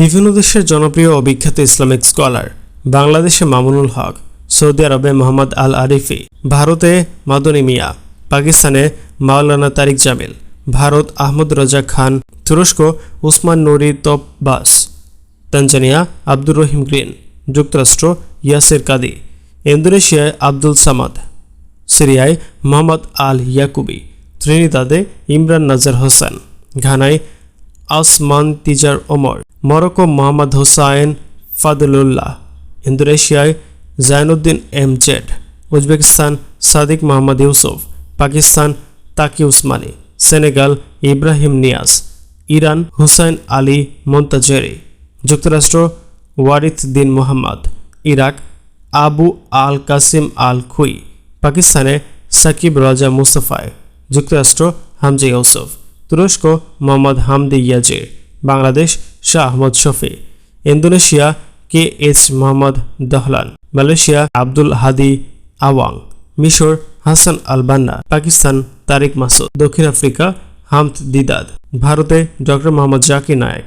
বিভিন্ন দেশের জনপ্রিয় ও বিখ্যাত ইসলামিক স্কলার বাংলাদেশে মামুনুল হক, সৌদি আরবে মোহাম্মদ আল আরিফি ভারতে মাদনী মিয়া, পাকিস্তানে মাওলানা তারিক জামিল, ভারত আহমদ রাজা খান, তুরস্ক Osman Nuri Topbas Tanzania Abdur Raheem Green, যুক্তরাষ্ট্র ইয়াসির কাদি, ইন্দোনেশিয়ায় আব্দুল সামাদ, সিরিয়ায় মোহাম্মদ আল ইয়াকুবি ত্রিনিদাদে ইমরান নাজার Hossain, ঘানায় Asman Tijar Omar. Morocco Mohammad Hussain Fadlullah ইন্দোনেশিয়ায় Zainuddin M Z Uzbekistan Sadiq Mohammad Yusuf Pakistan Taqi Usmani Senegal Ibrahim Niasse Iran Hussain Ali Montazeri যুক্তরাষ্ট্র Warith Deen Mohammed Iraq Abu al Qasim al Khoei পাকিস্তানে সাকিব রাজা মুস্তফায় যুক্তরাষ্ট্র Hamza Yusuf তুরস্ক Mohammad Hamdi Yazir Bangladesh Shah Ahmad Shafi, Indonesia K H Mohammad Dahlan Malaysia Abdul Hadi Awang, মিশর Hasan আলবান্না Pakistan তারিক মাসুদ, দক্ষিণ Africa হামদ দিদাদ, ভারতে doctor Mohammad Zakir Naik.